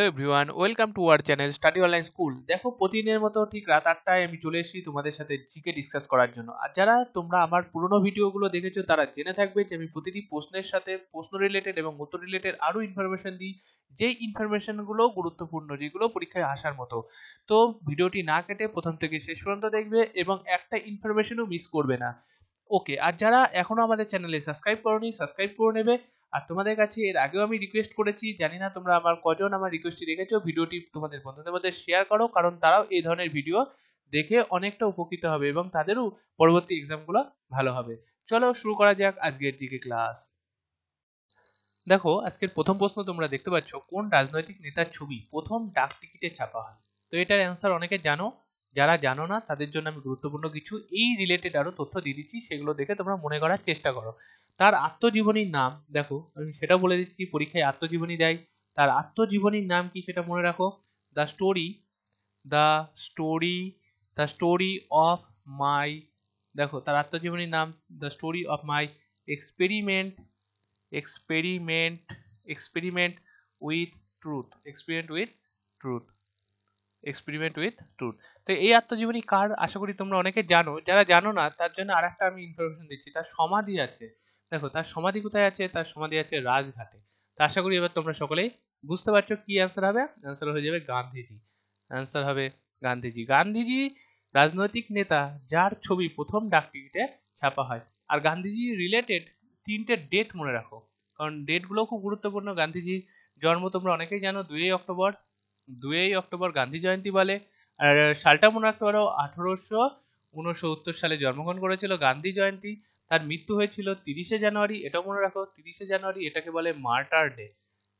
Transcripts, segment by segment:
Hello everyone welcome to our channel study online school দেখো, প্রতিদিনের মতো ঠিক রাত আটটায় আমি চলে এসেছি তোমাদের সাথে জিকে ডিসকাস করার জন্য। আর যারা তোমরা আমার পুরনো ভিডিওগুলো দেখেছ, তারা জেনে থাকবে যে আমি প্রতিটি প্রশ্নের সাথে প্রশ্ন রিলেটেড এবং উত্তর রিলেটেড আরও ইনফরমেশন দিই। যেই ইনফরমেশনগুলো গুরুত্বপূর্ণ, যেগুলো পরীক্ষায় আসার মতো। তো ভিডিওটি না কেটে প্রথম থেকে শেষ পর্যন্ত দেখবে এবং একটা ইনফরমেশনও মিস করবে না। ওকে আর যারা এখনও আমাদের চ্যানেলে সাবস্ক্রাইব করনি সাবস্ক্রাইব করে নেবে। আর তোমাদের কাছে এর আগেও আমি রিকোয়েস্ট করেছি, জানি না তোমরা আমার কজন আমার রিকোয়েস্টটি রেখেছো ভিডিওটি তোমাদের বন্ধুদের মধ্যে শেয়ার করো, কারণ তারাও এই ধরনের ভিডিও দেখে অনেকটা উপকৃত হবে এবং তাদেরও পরবর্তী এক্সামগুলো ভালো হবে। চলো শুরু করা যাক আজকের জিকে ক্লাস দেখো, আজকের প্রথম প্রশ্ন তোমরা দেখতে পাচ্ছ, কোন রাজনৈতিক নেতার ছবি প্রথম ডাক টিকিটে ছাপা হয়? তো এটার অ্যান্সার অনেকে জানো যারা জানো না, তাদের জন্য আমি গুরুত্বপূর্ণ কিছু এই রিলেটেড আরও তথ্য দিয়ে দিচ্ছি, সেগুলো দেখে তোমরা মনে করার চেষ্টা করো। তার আত্মজীবনীর নাম, দেখো, আমি সেটা বলে দিচ্ছি, পরীক্ষায় আত্মজীবনী দেয়। তার আত্মজীবনীর নাম কি সেটা মনে রাখো? The story the story the story of my দেখো, তার আত্মজীবনীর নাম the story of my experiment experiment experiment with truth experiment with truth experiment with truth তো এই আত্মজীবনী কার? আশা করি তোমরা অনেকে জানো। যারা জানো না, তার জন্য আর একটা আমি ইনফরমেশন দিচ্ছি। তার সমাধি আছে। দেখো, তার সমাধি কোথায় আছে? তার সমাধি আছে রাজঘাটে। তা আশা করি এবার তোমরা সকলেই বুঝতে পারছ কি অ্যান্সার হবে। অ্যান্সার হয়ে যাবে গান্ধীজি। অ্যান্সার হবে গান্ধীজি। গান্ধীজি রাজনৈতিক নেতা, যার ছবি প্রথম ডাক টিকিটে ছাপা হয়। আর গান্ধীজি রিলেটেড তিনটে ডেট মনে রাখো। কারণ ডেটগুলো খুব গুরুত্বপূর্ণ। গান্ধীজির জন্ম তোমরা অনেকেই জানো, দুই অক্টোবর দুই অক্টোবর গান্ধী জয়ন্তী বলে। আর সালটা মনে রাখতে পারো, আঠারোশো উনসত্তর সালে জন্মগ্রহণ করেছিল গান্ধী জয়ন্তী। তার মৃত্যু হয়েছিল তিরিশে জানুয়ারি, এটাও মনে রাখো, তিরিশে জানুয়ারি এটাকে বলে মার্টার ডে।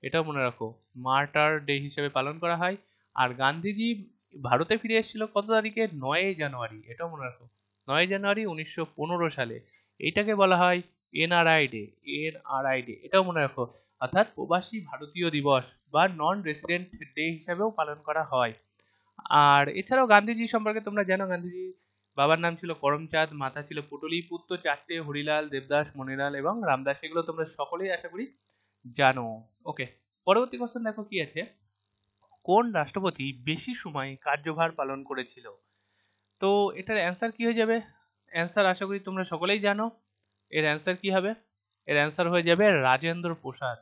এটাও মনে রাখো, মার্টার ডে হিসেবে পালন করা হয়। আর গান্ধীজি ভারতে ফিরে এসেছিল কত তারিখে? নয় জানুয়ারি, এটাও মনে রাখো। নয় জানুয়ারি উনিশশো পনেরো সালে। এইটাকে বলা হয় এনআরআই ডে এনআরআই ডে এটাও মনে রাখো। অর্থাৎ প্রবাসী ভারতীয় দিবস বা নন রেসিডেন্ট ডে হিসাবেও পালন করা হয়। আর এছাড়াও গান্ধীজি সম্পর্কে তোমরা জানো, গান্ধীজি বাবার নাম ছিল করমচাঁদ, মাতা ছিল পুটলি, পুত্র চারটে, হরিলাল, দেবদাস, মনিলাল এবং রামদাস, এগুলো তোমরা সকলেই আশা করি জানো। ওকে পরবর্তী কোশ্চেন দেখো কি আছে? কোন রাষ্ট্রপতি বেশি সময় কার্যভার পালন করেছিল? তো এটার অ্যান্সার কি হয়ে যাবে? অ্যান্সার আশা করি তোমরা সকলেই জানো। এর অ্যান্সার কি হবে? এর অ্যান্সার হয়ে যাবে রাজেন্দ্র প্রসাদ।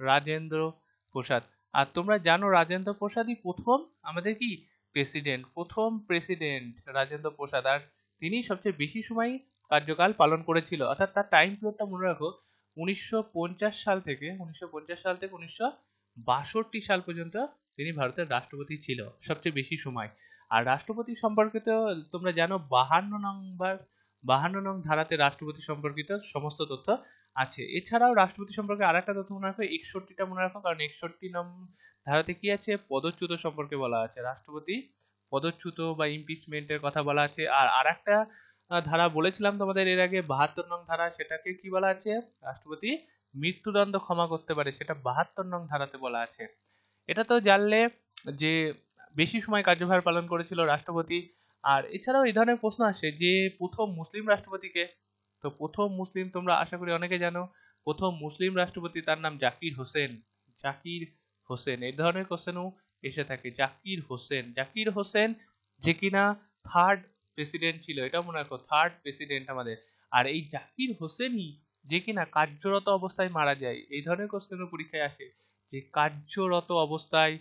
রাজেন্দ্র প্রসাদ। আর তোমরা জানো রাজেন্দ্র প্রসাদই প্রথম আমাদের কি? প্রেসিডেন্ট প্রথম প্রেসিডেন্ট রাজেন্দ্র প্রসাদ। আর তিনি সবচেয়ে বেশি সময় কার্যকাল পালন করেছিল। অর্থাৎ তার টাইম পিরিয়ডটা মনে রাখো, উনিশশো পঞ্চাশ সাল থেকে, উনিশশো পঞ্চাশ সাল থেকে উনিশশো বাষট্টি সাল পর্যন্ত তিনি ভারতের রাষ্ট্রপতি ছিল সবচেয়ে বেশি সময়। আর রাষ্ট্রপতি সম্পর্কিত তোমরা জানো, বাহান্ন নম্বর বাহান্ন নং ধারাতে রাষ্ট্রপতি সম্পর্কিত সমস্ত তথ্য আছে। এছাড়াও রাষ্ট্রপতি সম্পর্কে আর একটা তথ্য মনে রাখো, একষট্টিটা মনে রাখো, কারণ একষট্টি নম ধারাতে কি আছে? পদচ্যুত সম্পর্কে বলা আছে। রাষ্ট্রপতি পদচ্যুত বা ইমপিচমেন্টের কথা বলা আছে। আর আর একটা ধারা বলেছিলাম তোমাদের এর আগে, বাহাত্তর নং ধারা, সেটাকে কি বলা আছে? রাষ্ট্রপতি মৃত্যুদণ্ড ক্ষমা করতে পারে, সেটা বাহাত্তর নং ধারাতে বলা আছে। এটা তো জানলে যে বেশি সময় কার্যভার পালন করেছিল রাষ্ট্রপতি আর এছাড়াও এই ধরনের প্রশ্ন আসে যে, প্রথম মুসলিম রাষ্ট্রপতিকে, তো প্রথম মুসলিম তোমরা আশা করি অনেকে জানো, প্রথম মুসলিম রাষ্ট্রপতি তার নাম জাকির হোসেন জাকির হোসেন, এই ধরনের কোশ্চেনও এসে থাকে, জাকির হোসেন জাকির হোসেন যে কিনা থার্ড প্রেসিডেন্ট ছিল এটা মনে রাখো থার্ড প্রেসিডেন্ট আমাদের, আর এই জাকির হোসেনই যে কিনা কার্যরত অবস্থায় মারা যায়, এই ধরনের কোশ্চেনও পরীক্ষায় আসে যে কার্যরত অবস্থায়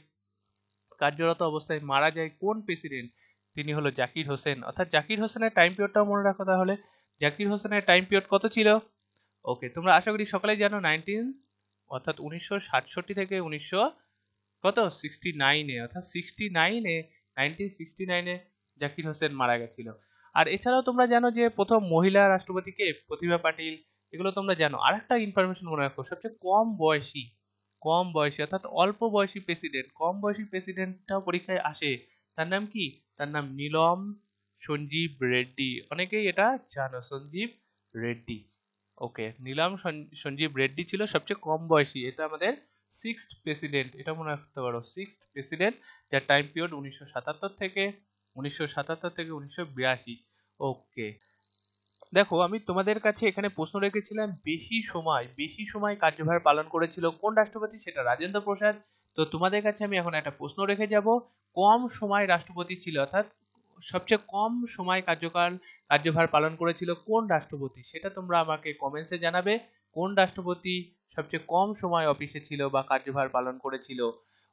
কার্যরত অবস্থায় মারা যায় কোন প্রেসিডেন্ট তিনি হলো জাকির হোসেন। অর্থাৎ জাকির হোসেনের টাইম পিরিয়ডটাও মনে রাখো তাহলে। জাকির হোসেনের টাইম পিরিয়ড কত ছিল? ওকে তোমরা আশা করি সকলেই জানো নাইনটিন অর্থাৎ উনিশশো সাতষট্টি থেকে উনিশশো কত? সিক্সটি নাইনে অর্থাৎ সিক্সটি নাইনে নাইনটিন সিক্সটি নাইনে জাকির হোসেন মারা গেছিল। আর এছাড়াও তোমরা জানো যে প্রথম মহিলা রাষ্ট্রপতিকে প্রতিভা পাটিল, এগুলো তোমরা জানো। আর একটা ইনফরমেশন মনে রাখো, সবচেয়ে কম বয়সী কম বয়সী, অর্থাৎ অল্প বয়সী প্রেসিডেন্ট কম বয়সী প্রেসিডেন্টটাও পরীক্ষায় আসে। তার নাম কি? তার নাম নীলম সঞ্জীব রেড্ডি। অনেকেই এটা জানো, সঞ্জীব রেড্ডি। ওকে নীলম সঞ্জীব রেড্ডি ছিল সবচেয়ে কম বয়সী। এটা আমাদের সিক্সথ প্রেসিডেন্ট এটা মনে রাখতে পারো সিক্সথ প্রেসিডেন্ট যার টাইম পিরিয়ড উনিশশো সাতাত্তর থেকে, উনিশশো সাতাত্তর থেকে উনিশশো বিরাশি। ওকে দেখো, আমি তোমাদের কাছে এখানে প্রশ্ন রেখেছিলাম, বেশি সময় বেশি সময় কার্যভার পালন করেছিল কোন রাষ্ট্রপতি? সেটা রাজেন্দ্র প্রসাদ তো তোমাদের কাছে আমি এখন একটা প্রশ্ন রেখে যাব কম সময় রাষ্ট্রপতি ছিল, অর্থাৎ সবচেয়ে কম সময় কার্যকাল, কার্যভার পালন করেছিল কোন রাষ্ট্রপতি? সেটা তোমরা আমাকে কমেন্টসে জানাবে। কোন রাষ্ট্রপতি সবচেয়ে কম সময় অফিসে ছিল বা কার্যভার পালন করেছিল?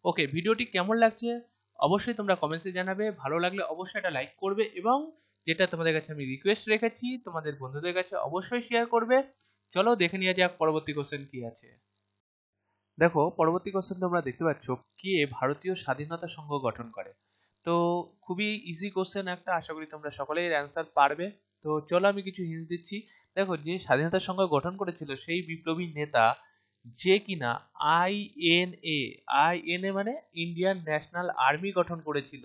ওকে ভিডিওটি কেমন লাগছে? অবশ্যই তোমরা কমেন্টসে জানাবে। ভালো লাগলে অবশ্যই একটা লাইক করবে এবং যেটা তোমাদের কাছে আমি রিকোয়েস্ট রেখেছি, তোমাদের বন্ধুদের কাছে অবশ্যই শেয়ার করবে। চলো দেখে নিয়ে যাক পরবর্তী কোশ্চেন কি আছে। দেখো, পরবর্তী কোশ্চেন তোমরা দেখতে পাচ্ছ কে ভারতীয় স্বাধীনতা সংঘ গঠন করে। তো খুবই ইজি কোশ্চেন একটা, আশা করি তোমরা সকলেই এর অ্যান্সার পারবে। তো চলো আমি কিছু হিন্ট দিচ্ছি। দেখো, যে স্বাধীনতা সংঘ গঠন করেছিল সেই বিপ্লবী নেতা যে কিনা আইএনএ আইএনএ মানে ইন্ডিয়ান ন্যাশনাল আর্মি গঠন করেছিল।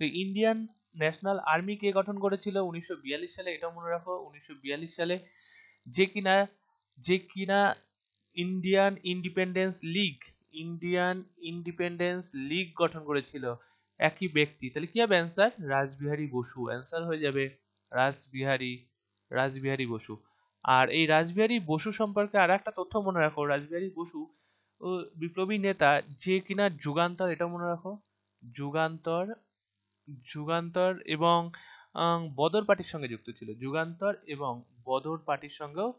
তো ইন্ডিয়ান ন্যাশনাল আর্মি কে গঠন করেছিল? উনিশশো বিয়াল্লিশ সালে এটা মনে রাখো, উনিশশো বিয়াল্লিশ সালে। যে কিনা যে কিনা Indian Independence League Indian Independence League গঠন করেছিল। একই ব্যক্তি। তাহলে কি হবে অ্যান্সার রাসবিহারী বসু। অ্যান্সার হয়ে যাবে রাসবিহারী রাসবিহারী বসু। আর এই রাসবিহারী বসু সম্পর্কে আর একটা তথ্য মনে রাখো। রাসবিহারী বসু বিপ্লবী নেতা, যে কিনা যুগান্তর, এটা মনে রাখো। যুগান্তর যুগান্তর এবং বদর পার্টির সঙ্গে যুক্ত ছিল। যুগান্তর এবং বদর পার্টির সঙ্গেও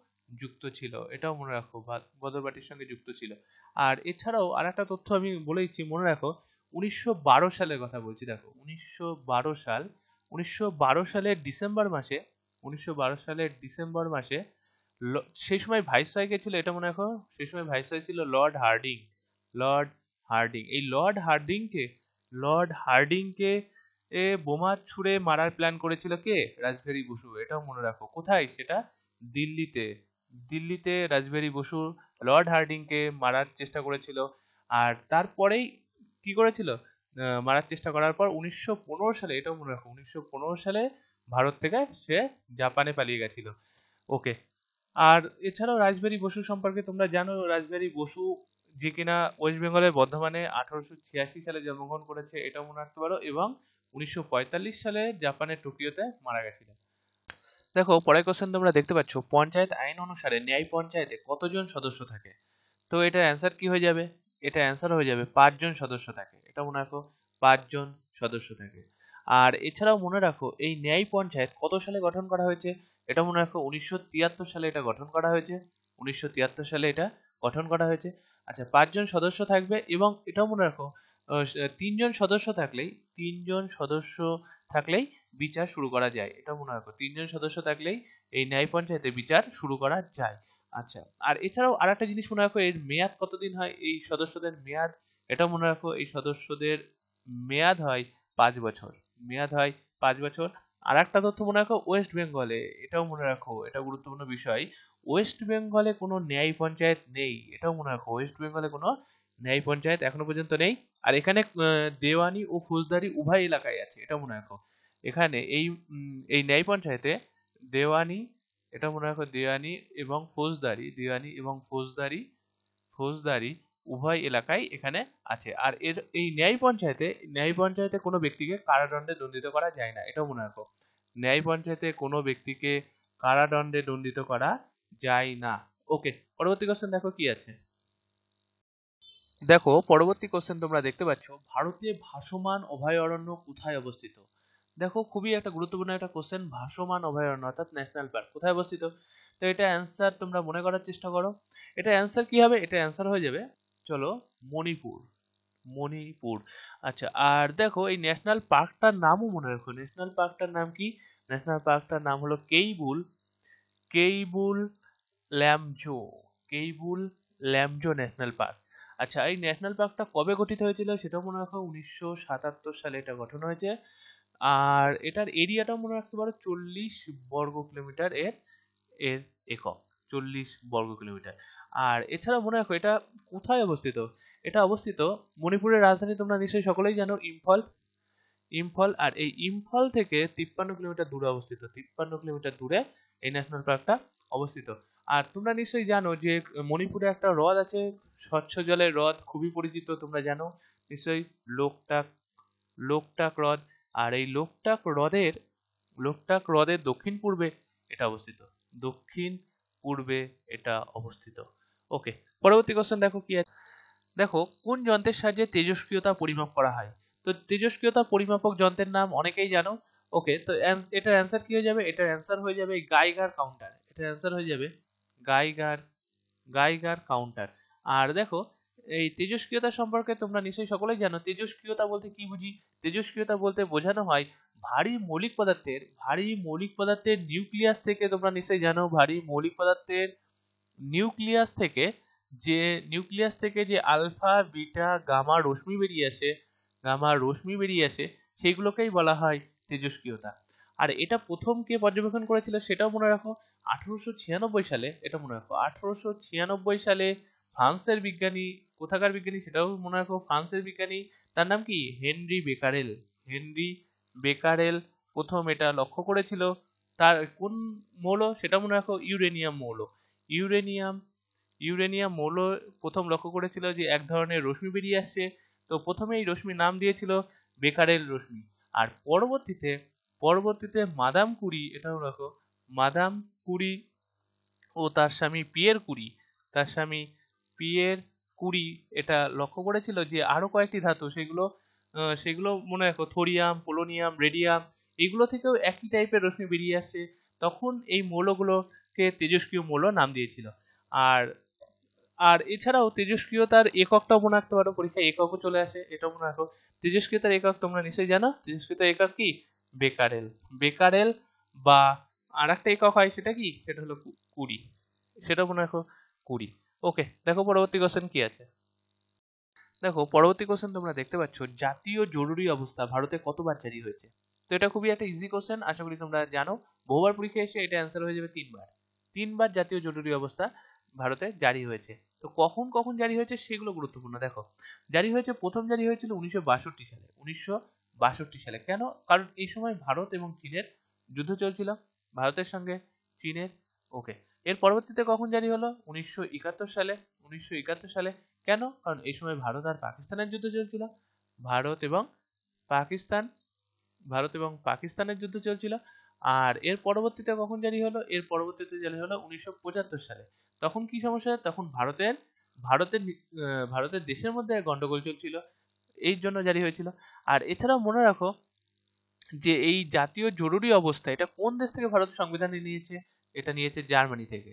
যুক্ত ছিল, এটাও মনে রাখো বদর পার্টির সঙ্গে যুক্ত ছিল। আর এছাড়াও আর একটা তথ্য আমি বলেইছি, মনে রাখো, উনিশশো বারো সালের কথা বলছি, দেখো, উনিশশো বারো সাল, উনিশশো বারো সালের ডিসেম্বর মাসে, উনিশশো বারো সালের ডিসেম্বর মাসে সেই সময় ভাইসরয় কে ছিল, এটা মনে রাখো, সেই সময় ভাইসরয় ছিল লর্ড হার্ডিং লর্ড হার্ডিং। এই লর্ড হার্ডিংকে লর্ড হার্ডিংকে এ বোমা ছুড়ে মারার প্ল্যান করেছিল কে? রাজবিহারী বসু, এটাও মনে রাখো। কোথায়? সেটা দিল্লিতে। দিল্লিতে রাজবিহারী বসু, লর্ড হার্ডিংকে মারার চেষ্টা করেছিল। আর তারপরেই কি করেছিল? মারার চেষ্টা করার পর উনিশশো পনেরো সালে, এটাও মনে রাখো, উনিশশো পনেরো সালে ভারত থেকে সে জাপানে পালিয়ে গেছিল। ওকে, আর এছাড়াও রাজবিহারী বসু সম্পর্কে তোমরা জানো রাজবিহারী বসু যে কিনা ওয়েস্ট বেঙ্গলের বর্ধমানে আঠারোশো ছিয়াশি সালে জন্মগ্রহণ করেছে, এটাও মনে রাখতে পারো। এবং উনিশশো পঁয়তাল্লিশ সালে জাপানের টোকিওতে মারা গেছিলেন। দেখো, পরের কোশ্চেন তোমরা দেখতে পাচ্ছ, পঞ্চায়েত আইন অনুসারে ন্যায় পঞ্চায়েতে কতজন সদস্য থাকে? তো এটার অ্যান্সার কি হয়ে যাবে? এটা অ্যান্সার হয়ে যাবে পাঁচজন সদস্য থাকে। এটা মনে রাখো, পাঁচজন সদস্য থাকে। আর এছাড়াও মনে রাখো, এই ন্যায় পঞ্চায়েত কত সালে গঠন করা হয়েছে? এটা মনে রাখো, উনিশশো তিয়াত্তর সালে এটা গঠন করা হয়েছে। উনিশশো তিয়াত্তর সালে এটা গঠন করা হয়েছে। আচ্ছা পাঁচজন সদস্য থাকবে এবং এটাও মনে রাখো তিনজন সদস্য থাকলেই, তিনজন সদস্য থাকলেই বিচার শুরু করা যায়। এটা মনে রাখো, তিনজন সদস্য থাকলেই এই ন্যায় পঞ্চায়েতে বিচার শুরু করা যায়। আচ্ছা আর এছাড়াও আর একটা জিনিস মনে রাখো, এর মেয়াদ কতদিন হয়? এই সদস্যদের মেয়াদ এটা মনে রাখো, এই সদস্যদের মেয়াদ হয় পাঁচ বছর। মেয়াদ হয় পাঁচ বছর। আর একটা তথ্য মনে রাখো, ওয়েস্ট বেঙ্গলে, এটাও মনে রাখো, এটা গুরুত্বপূর্ণ বিষয়, ওয়েস্ট বেঙ্গলে কোনো ন্যায় পঞ্চায়েত নেই। এটাও মনে রাখো, ওয়েস্ট বেঙ্গলে কোনো ন্যায় পঞ্চায়েত এখনও পর্যন্ত নেই। আর এখানে দেওয়ানি ও ফৌজদারি উভয় এলাকায় আছে এটা মনে রাখো। এখানে এই এই ন্যায় পঞ্চায়েতে দেওয়ানি, এটা মনে রাখো দেওয়ানি এবং ফৌজদারি, দেওয়ানি এবং ফৌজদারি ফৌজদারি উভয় এলাকায় এখানে আছে। আর এর, এই ন্যায় পঞ্চায়েতে ন্যায় পঞ্চায়েতে কোনো ব্যক্তিকে কারাদণ্ডে দণ্ডিত করা যায় না, এটাও মনে রাখো। ন্যায় পঞ্চায়েতে কোনো ব্যক্তিকে কারাদণ্ডে দণ্ডিত করা যায় না। ওকে পরবর্তী কোশ্চেন দেখো কি আছে? দেখো, পরবর্তী কোশ্চেন তোমরা দেখতে পাচ্ছ, ভারতে ভাসমান অভয়ারণ্য কোথায় অবস্থিত? দেখো, খুবই একটা গুরুত্বপূর্ণ একটা কোশ্চেন ভাসমান অভয়ারণ্য, অর্থাৎ ন্যাশনাল পার্ক কোথায় অবস্থিত? তো এটা অ্যান্সার তোমরা মনে করার চেষ্টা করো। এটা অ্যান্সার কি হবে? এটা অ্যান্সার হয়ে যাবে, চলো, মণিপুর। মণিপুর। আচ্ছা আর দেখো, এই ন্যাশনাল পার্কটার নামও মনে রাখো। ন্যাশনাল পার্কটার নাম কি? ন্যাশনাল পার্কটার নাম হলো কেইবুল কেইবুল ল্যামজো কেইবুল ল্যামজো ন্যাশনাল পার্ক আচ্ছা এই ন্যাশনাল পার্কটা কবে গঠিত হয়েছিল? সেটাও মনে রাখো, উনিশশো সাতাত্তর সালে এটা গঠন হয়েছে। আর এটার এরিয়াটাও মনে রাখতে পারো চল্লিশ বর্গ কিলোমিটার এর এর একক, চল্লিশ বর্গ কিলোমিটার। আর এছাড়া মনে রাখো, এটা কোথায় অবস্থিত? এটা অবস্থিত মণিপুরের রাজধানী, তোমরা নিশ্চয়ই সকলেই জানো, ইম্ফল। ইম্ফল, আর এই ইম্ফল থেকে তিপ্পান্ন কিলোমিটার দূরে অবস্থিত, তিপ্পান্ন কিলোমিটার দূরে এই ন্যাশনাল পার্কটা অবস্থিত। আর তোমরা নিশ্চয়ই জানো যে, মণিপুরে একটা হ্রদ আছে, স্বচ্ছ জলের হ্রদ, খুবই পরিচিত, তোমরা জানো। নিশ্চয়ই লোকটাক লোকটাক হ্রদ। আর এই লোকটাক হ্রদের লোকটাক হ্রদের দক্ষিণ পূর্বে এটা অবস্থিত। দক্ষিণ পূর্বে এটা অবস্থিত। ওকে পরবর্তী কোশ্চেন দেখো কি আছে? দেখো, কোন যন্ত্রের সাহায্যে তেজস্ক্রিয়তা পরিমাপ করা হয়? তো তেজস্ক্রিয়তা পরিমাপক যন্ত্রের নাম অনেকেই জানো। ওকে তো এটার অ্যান্সার কি হয়ে যাবে? এটার অ্যান্সার হয়ে যাবে গাইগার কাউন্টার এটার অ্যান্সার হয়ে যাবে গাইগার গাইগার কাউন্টার আর দেখো এই তেজস্ক্রিয়তা সম্পর্কে তোমরা নিশ্চয়ই সকলেই জানো। তেজস্ক্রিয়তা বলতে কি বুঝি? তেজস্ক্রিয়তা বলতে বোঝানো হয় ভারী মৌলিক পদার্থের, ভারী মৌলিক পদার্থের নিউক্লিয়াস থেকে তোমরা নিশ্চয়ই জানো, ভারী মৌলিক পদার্থের নিউক্লিয়াস থেকে যে, নিউক্লিয়াস থেকে যে আলফা, বিটা, গামা, রশ্মি বেরিয়ে আসে, গামা, রশ্মি বেরিয়ে আসে সেগুলোকেই বলা হয় তেজস্ক্রিয়তা। আর এটা প্রথম কে পর্যবেক্ষণ করেছিল সেটাও মনে রাখো, আঠারোশো ছিয়ানব্বই সালে, এটা মনে রাখো, আঠারোশো ছিয়ানব্বই সালে ফ্রান্সের বিজ্ঞানী কোথাকার বিজ্ঞানী সেটাও মনে রাখো, ফ্রান্সের বিজ্ঞানী, তার নাম কি? Henry Becquerel. হেনরি বেকারেল প্রথম এটা লক্ষ্য করেছিল। তার কোন মৌল? সেটা মনে রাখো, ইউরেনিয়াম মৌল। ইউরেনিয়াম ইউরেনিয়াম মৌল প্রথম লক্ষ্য করেছিল যে এক ধরনের রশ্মি বেরিয়ে আসছে। তো প্রথমে এই রশ্মির নাম দিয়েছিল বেকারেল রশ্মি। আর পরবর্তীতে পরবর্তীতে মাদাম কুরি, এটাও রাখো, মাদাম কুরি ও তার স্বামী পিয়ের কুরি। তার স্বামী পিয়ের কুরি এটা লক্ষ্য করেছিল যে আরও কয়েকটি ধাতু, সেগুলো সেগুলো মনে রাখো, থোরিয়াম, পোলোনিয়াম, রেডিয়াম, এগুলো থেকেও একই টাইপের রশ্মি বেরিয়ে আসছে তখন এই মৌলগুলোকে তেজস্ক্রিয় মৌল নাম দিয়েছিল। আর আর এছাড়াও তেজস্ক্রিয়তার এককটাও মনে রাখতে পারো, পরীক্ষায় এককও চলে আসে, এটাও মনে রাখো। তেজস্ক্রিয়তার একক তোমরা নিশ্চয়ই জানো তেজস্ক্রিয়তার একক কি? বেকারেল। বেকারেল বা আর একটা একক হয় সেটা কি? সেটা হলো কুড়ি। সেটা মনে রাখো, কুড়ি। ওকে দেখো পরবর্তী কোশ্চেন কি আছে? দেখো, পরবর্তী কোশ্চেন তোমরা দেখতে পাচ্ছ, জাতীয় জরুরি অবস্থা ভারতে কতবার জারি হয়েছে? তো এটা খুবই একটা ইজি কোশ্চেন আশা করি তোমরা জানো। বহুবার পরীক্ষা এসে এটা অ্যান্সার হয়ে যাবে তিনবার। তিনবার জাতীয় জরুরি অবস্থা ভারতে জারি হয়েছে। তো কখন কখন জারি হয়েছে সেগুলো গুরুত্বপূর্ণ। দেখো, জারি হয়েছে, প্রথম জারি হয়েছিল উনিশশো বাষট্টি সালে। উনিশশো বাষট্টি সালে। কেন? কারণ এই সময় ভারত এবং চীনের যুদ্ধ চলছিল। ভারতের সঙ্গে চীনের ওকে এর পরবর্তীতে কখন জারি হলো? উনিশশো একাত্তর সালে। উনিশশো একাত্তর সালে কেন? কারণ এই সময় ভারত আর পাকিস্তানের যুদ্ধ চলছিল। ভারত এবং পাকিস্তান, ভারত এবং পাকিস্তানের যুদ্ধ চলছিল। আর এর পরবর্তীতে কখন জারি হলো? এর পরবর্তীতে জারি হলো উনিশশো পঁচাত্তর সালে। তখন কি সমস্যা? তখন ভারতের ভারতের ভারতের দেশের মধ্যে গন্ডগোল চলছিল। এই জন্য জারি হয়েছিল। আর এছাড়াও মনে রাখো যে এই জাতীয় জরুরি অবস্থা, এটা কোন দেশ থেকে ভারত সংবিধানে নিয়েছে? এটা নিয়েছে জার্মানি থেকে।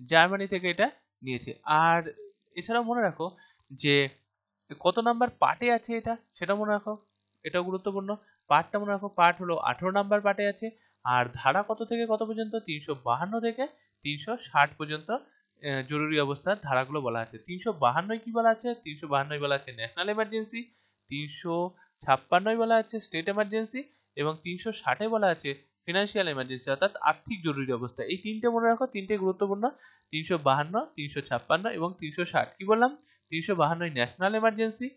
জার্মানি থেকে এটা নিয়েছে। আর এছাড়াও মনে রাখো যে, কত নাম্বার পার্টে আছে এটা? সেটা মনে রাখো। এটা গুরুত্বপূর্ণ। পার্টটা মনে রাখো, পার্ট হলো আঠেরো নাম্বার পার্টে আছে। আর ধারা কত থেকে কত পর্যন্ত? তিনশো বাহান্ন থেকে তিনশো ষাট পর্যন্ত জরুরি অবস্থার ধারাগুলো বলা আছে। তিনশো বাহান্নয় কি বলা আছে? তিনশো বাহান্নয় বলা আছে ন্যাশনাল এমার্জেন্সি তিনশো ছাপ্পান্নয় বলা আছে স্টেট এমার্জেন্সি এবং তিনশো ষাটে বলা আছে ফিনান্সিয়াল এমার্জেন্সি অর্থাৎ আর্থিক জরুরি অবস্থা। এই তিনটে মনে রাখো, তিনটে গুরুত্বপূর্ণ, তিনশো বাহান্ন, তিনশো ছাপ্পান্ন এবং তিনশো ষাট। কি বললাম? তিনশো বাহান্নয় ন্যাশনাল এমার্জেন্সি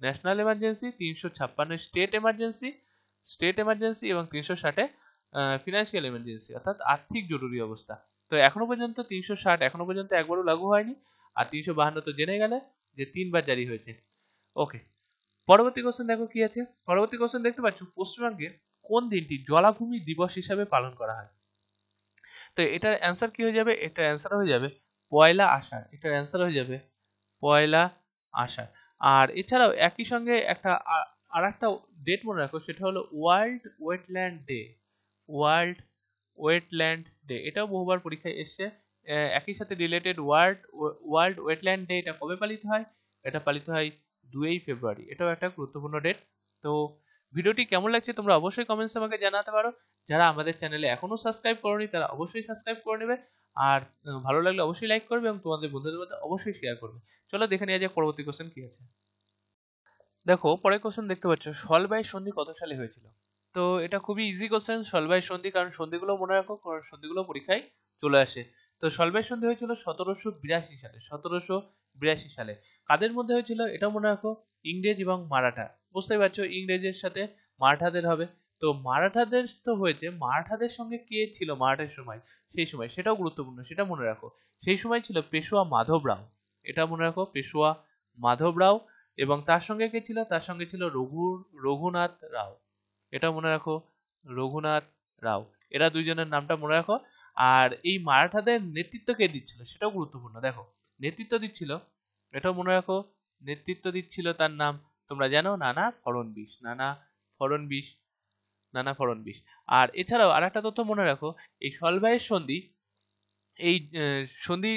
ন্যাশনাল এমার্জেন্সি তিনশো ছাপ্পান্ন স্টেট এমার্জেন্সি স্টেট এমার্জেন্সি এবং তিনশো ষাটে ফিনান্সিয়াল এমার্জেন্সি অর্থাৎ আর্থিক জরুরি অবস্থা। তো এখনও পর্যন্ত তিনশো ষাট এখনও পর্যন্ত একবারও লাগু হয়নি। আর তিনশো বাহান্ন তো জেনে গেলে যে তিনবার জারি হয়েছে। ওকে পরবর্তী কোশ্চেন দেখো কি আছে? পরবর্তী কোশ্চেন দেখতে পাচ্ছ? পশ্চিমবঙ্গে কোন দিনটি জলাভূমি দিবস হিসাবে পালন করা হয়? তো এটার অ্যান্সার কি হয়ে যাবে? এটার অ্যান্সার হয়ে যাবে পয়লা আষাঢ়। এটার অ্যান্সার হয়ে যাবে পয়লা আষাঢ়। আর এছাড়াও একই সঙ্গে একটা আর একটা ডেট মনে রাখো, সেটা হলো World Wetland Day World Wetland Day এটাও বহুবার পরীক্ষায় এসছে। একই সাথে related World World Wetland Day এটা কবে পালিত হয়? এটা পালিত হয় দুই ফেব্রুয়ারি। এটাও একটা গুরুত্বপূর্ণ ডেট তো ভিডিওটি কেমন লাগছে তোমরা অবশ্যই কমেন্টস আমাকে জানাতে পারো। যারা আমাদের চ্যানেলে এখনও সাবস্ক্রাইব করনি, তারা অবশ্যই সাবস্ক্রাইব করে নেবে। আর ভালো লাগলে অবশ্যই লাইক করবে এবং তোমাদের বন্ধুদের মধ্যে অবশ্যই শেয়ার করবে। চলো দেখে নেওয়া যাক পরবর্তী কোশ্চেন কি আছে। দেখো, পরের কোশ্চেন দেখতে পাচ্ছ সলবাই সন্ধি কত সালে হয়েছিল? তো এটা খুবই ইজি কোশ্চেন সলবাই সন্ধি, কারণ সন্ধিগুলো মনে রাখো, কারণ সন্ধিগুলো পরীক্ষায় চলে আসে। তো সলবাই সন্ধি হয়েছিল সতেরোশো বিরাশি সালে, সতেরোশো বিরাশি সালে। কাদের মধ্যে হয়েছিল? এটা মনে রাখো, ইংরেজ এবং মারাঠা। বুঝতেই পারছ, ইংরেজের সাথে মারাঠাদের হবে। তো মারাঠাদের তো হয়েছে, মারাঠাদের সঙ্গে কে ছিল মারাঠার সময়? সেই সময়, সেটাও গুরুত্বপূর্ণ, সেটা মনে রাখো। সেই সময় ছিল পেশোয়া মাধব রাও, এটা মনে রাখো, পেশোয়া মাধব রাও এবং তার সঙ্গে কে ছিল? তার সঙ্গে ছিল রঘু, রঘুনাথ রাও, এটা মনে রাখো, রঘুনাথ রাও, এরা দুইজনের নামটা মনে রাখো। আর এই মারাঠাদের নেতৃত্ব কে দিচ্ছিল? সেটাও গুরুত্বপূর্ণ, দেখো, নেতৃত্ব দিচ্ছিল, এটাও মনে রাখো, নেতৃত্ব দিচ্ছিল তার নাম তোমরা জানো নানা ফড়নবিশ নানা ফড়নবিশ নানা ফড়নবিশ আর এছাড়াও আর একটা তথ্য মনে রাখো, এই সলভাইয়ের সন্ধি, এই সন্ধি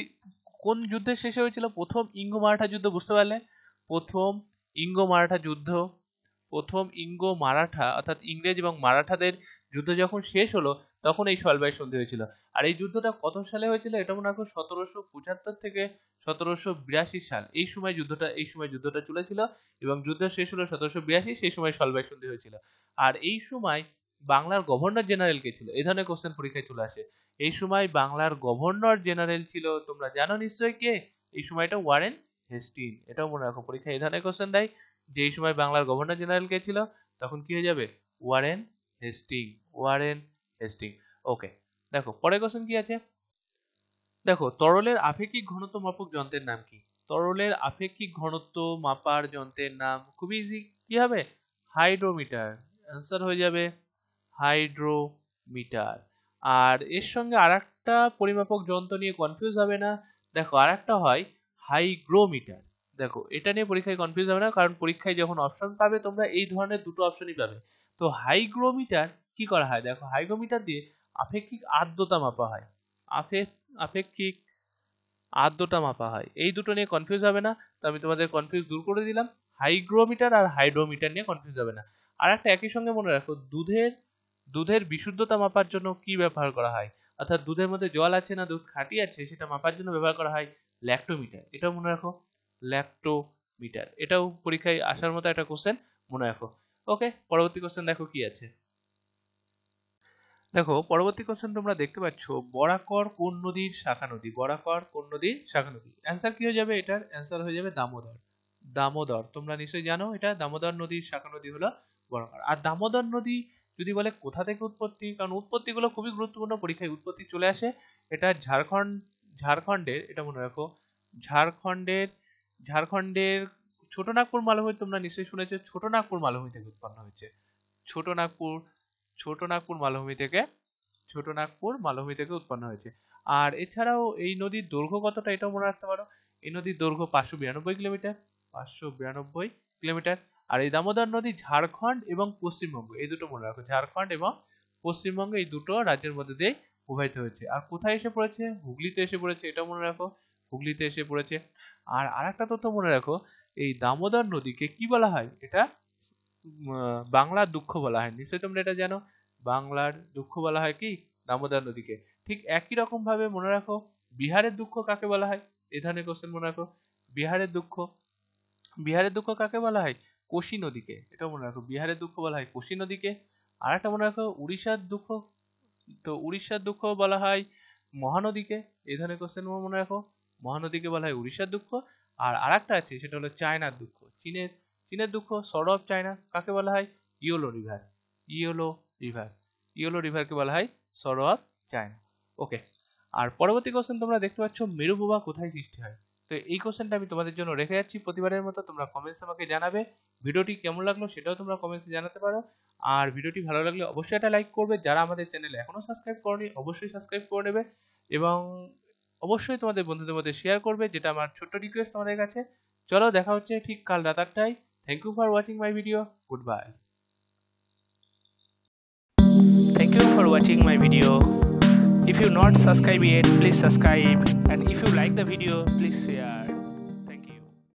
কোন যুদ্ধের শেষে হয়েছিল? প্রথম ইঙ্গ মারাঠা যুদ্ধ, বুঝতে পারলে? প্রথম ইঙ্গ মারাঠা যুদ্ধ, প্রথম ইঙ্গ মারাঠা অর্থাৎ ইংরেজ এবং মারাঠাদের যুদ্ধ যখন শেষ হলো, তখন এই সলবাই সন্ধি হয়েছিল। আর এই যুদ্ধটা কত সালে হয়েছিল এটা মনে রাখো, সতেরোশো পঁচাত্তর থেকে সতেরোশো বিরাশি সাল। এই সময় যুদ্ধটা, এই সময় যুদ্ধটা চলেছিল এবং যুদ্ধ শেষ হলো সতেরোশো বিরাশি, সেই সময় সলবাই সন্ধি হয়েছিল। আর এই সময় বাংলার গভর্নর জেনারেল কে ছিল? এই ধরনের কোশ্চেন পরীক্ষায় চলে আসে। এই সময় বাংলার গভর্নর জেনারেল ছিল, তোমরা জানো নিশ্চয়ই কে? এই সময়টা ওয়ারেন হেস্টিং এটাও মনে রাখো, পরীক্ষায় এই ধরনের কোশ্চেন দেয় যে এই সময় বাংলার গভর্নর জেনারেল কে ছিল? তখন কি হয়ে যাবে? Warren Hastings Warren Hastings okay দেখো, পরের কোশ্চেন কি আছে? দেখো, তরলের আপেক্ষিক ঘনত্ব মাপক যন্ত্রের নাম কি? তরলের আপেক্ষিক ঘনত্ব মাপার যন্ত্রের নাম খুবই ইজি কি হবে? হাইড্রোমিটার অ্যান্সার হয়ে যাবে হাইড্রোমিটার আর এর সঙ্গে আরেকটা পরিমাপক যন্ত্র নিয়ে কনফিউজ হবে না। দেখো, আরেকটা হয় হাইগ্রোমিটার দেখো, এটা নিয়ে পরীক্ষায় কনফিউজ হবে না, কারণ পরীক্ষায় যখন অপশন পাবে, তোমরা এই ধরনের দুটো অপশনই পাবে। তো হাইগ্রোমিটার কি করা হয়? দেখো, হাইগ্রোমিটার দিয়ে আপেক্ষিক আর্দ্রতা মাপা হয়। আপে, আপেক্ষিক আর্দ্রতা মাপা হয়। এই দুটো নিয়ে কনফিউজ হবে না। তো আমি তোমাদের কনফিউজ দূর করে দিলাম। হাইগ্রোমিটার আর হাইড্রোমিটার নিয়ে কনফিউজ হবে না। আর একটা একই সঙ্গে মনে রাখো, দুধের দুধের বিশুদ্ধতা মাপার জন্য কি ব্যবহার করা হয়? অর্থাৎ দুধের মধ্যে জল আছে না, দুধ খাঁটি আছে, সেটা মাপার জন্য ব্যবহার করা হয় ল্যাক্টোমিটার এটাও মনে রাখো ল্যাক্টোমিটার এটাও পরীক্ষায় আসার মতো একটা কোশ্চেন মনে রাখো। ওকে পরবর্তী কোশ্চেন দেখো কি আছে? দেখো, পরবর্তী কোশ্চেন তোমরা দেখতে পাচ্ছ, বরাকর কোন নদীর শাখা নদী? বরাকর কোন নদীর শাখা নদী? অ্যান্সার কি হয়ে যাবে এটার? অ্যান্সার হয়ে যাবে দামোদর। দামোদর, তোমরা নিশ্চয়ই জানো এটা? দামোদর নদীর শাখা নদী হলো বরাকর। আর দামোদর নদী যদি বলে কোথা থেকে উৎপত্তি? কারণ উৎপত্তিগুলো খুবই গুরুত্বপূর্ণ পরীক্ষায় উৎপত্তি চলে আসে। এটা ঝাড়খণ্ড, ঝাড়খণ্ডের, এটা মনে রাখো, ঝাড়খণ্ডের ঝাড়খণ্ডের ছোটনাগপুর মালভূমি তোমরা নিশ্চয়ই শুনেছো ছোটনাগপুর মালভূমি থেকে উৎপন্ন হয়েছে। ছোট নাগপুর ছোট নাগপুর মালভূমি থেকে, ছোট নাগপুর মালভূমি থেকে উৎপন্ন হয়েছে। আর এছাড়াও এই নদীর দৈর্ঘ্য কতটা এটাও মনে রাখতে পারো। এই নদীর দৈর্ঘ্য পাঁচশো বিরানব্বই কিলোমিটার, পাঁচশো বিরানব্বই কিলোমিটার। আর এই দামোদর নদী ঝাড়খণ্ড এবং পশ্চিমবঙ্গ, এই দুটো মনে রাখো, ঝাড়খণ্ড এবং পশ্চিমবঙ্গ, এই দুটো রাজ্যের মধ্যে দিয়ে প্রবাহিত হয়েছে। আর কোথায় এসে পড়েছে? হুগলিতে এসে পড়েছে, এটাও মনে রাখো, হুগলিতে এসে পড়েছে। আর আরেকটা তথ্য মনে রাখো এই দামোদর নদীকে কি বলা হয়? এটা বাংলার দুঃখ বলা হয়। নিশ্চয়ই তোমরা এটা জানো। বাংলার দুঃখ বলা হয় কি? দামোদর নদীকে। ঠিক একই রকম ভাবে মনে রাখো, বিহারের দুঃখ কাকে বলা হয়? এই ধরনের কোশ্চেন মনে রাখো। বিহারের দুঃখ বিহারের দুঃখ কাকে বলা হয়? কোশি নদীকে। এটা মনে রাখো। বিহারের দুঃখ বলা হয় কোশি নদীকে। আর একটা মনে রাখো, উড়িষ্যার দুঃখ, তো উড়িষ্যার দুঃখ বলা হয় মহানদীকে। এই ধরনের কোশ্চেন মনে রাখো। মহানদীকে বলা হয় উড়িষ্যার দুঃখ। আর আরেকটা আছে, সেটা হলো চায়নার দুঃখ। চীনের চীনের দুঃখ সর্ট অফ চায়না, কাকে বলা হয়? Yellow River Yellow River. Yellow রিভারকে বলা হয় সর্ট অফ চায়না। ওকে আর পরবর্তী কোশ্চেন তোমরা দেখতে পাচ্ছ মেরুবোবা কোথায় সৃষ্টি হয়? তো এই কোশ্চেনটা আমি তোমাদের জন্য রেখে যাচ্ছি, প্রতিবারের মতো তোমরা কমেন্টস আমাকে জানাবে। ভিডিওটি কেমন লাগল সেটাও তোমরা কমেন্টসে জানাতে পারো। আর ভিডিওটি ভালো লাগলে অবশ্যই একটা লাইক করবে। যারা আমাদের চ্যানেলে এখনও সাবস্ক্রাইব করনি, অবশ্যই সাবস্ক্রাইব করে নেবে। এবং অবশ্যই তোমাদের বন্ধুদের মধ্যে শেয়ার করবে, যেটা আমার ছোট্ট রিকোয়েস্ট তোমাদের কাছে। চলো, দেখা হচ্ছে ঠিক কাল রাত আটটায় thank you for watching my video good bye thank you for watching my video if you not subscribe yet please subscribe and if you like the video please share